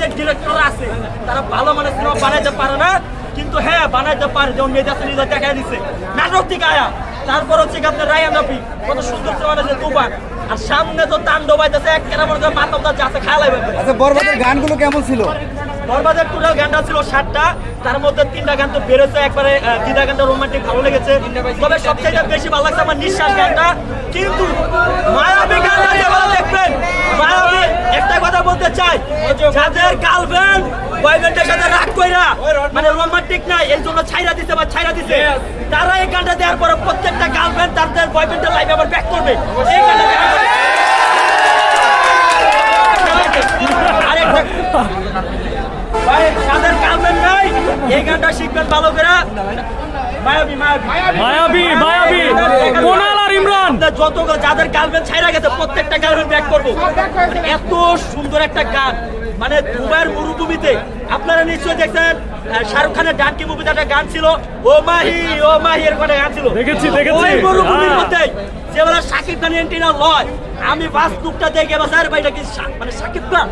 যে ডিরেক্টর আছে তারা ভালো মানে সিনেমা বানাইতে পারে না কিন্তু হ্যাঁ বানাইতে পারে যেমন মেজা সিরিজে দেখা দিচ্ছে নাটক থেকে আয়া তারপর হচ্ছে আপনার রায়ান রফি কত সুন্দর সিনেমা আছে তুফান আর সামনে তো তাণ্ডব আইতেছে এক কেনা মনে করেন মাতাম তার যাচ্ছে খেয়াল হবে আচ্ছা বরবাদের গানগুলো কেমন ছিল? বরবাদের টোটাল গানটা ছিল ষাটটা তার মধ্যে তিনটা গান তো বেরোছে একবারে তিনটা গানটা রোমান্টিক ভালো লেগেছে। তবে সবচেয়ে বেশি ভালো লাগছে আমার নিঃশ্বাস গানটা কিন্তু মায়াবী গানটা যে ভালো দেখবেন মায়াবী একটা কথা বলতে চাই। যাদের গার্লফ্রেন্ড বয়ফ্রেন্ডের সাথে রাগ কইরা মানে রোমান্টিক নাই এই জন্য ছাইরা দিছে বা ছাইরা দিছে তারা এই গানটা দেওয়ার পরে প্রত্যেকটা গার্লফ্রেন্ড তাদের বয়ফ্রেন্ডের লাইফে আবার ব্যাক করবে। এই গানটা যাদের গার্লফ্রেন্ড নাই এই গানটা শিখবেন ভালো করে। মায়াবী মায়াবী। মায়াবী মায়াবী। আর আপনার যত যাদের গার্লফ্রেন্ড ছাইরা গেছে প্রত্যেকটা গার্লফ্রেন্ড ব্যাক করব। এত সুন্দর একটা গান মানে দুবাইয়ের মরুভূমিতে। আপনারা নিশ্চয়ই দেখছেন শাহরুখ খানের ডানকি মুভিতে একটা গান ছিল ও মাহি ও মাহি এর একটা গান ছিল। দেখেছি, দেখেছি। ওই মরুভূমির। মধ্যে যেগুলো সাকিব খান এন্টিনা লয়। আমি বাস টুকটা দেখে ভাই এটা কি মানে সাকিব খান?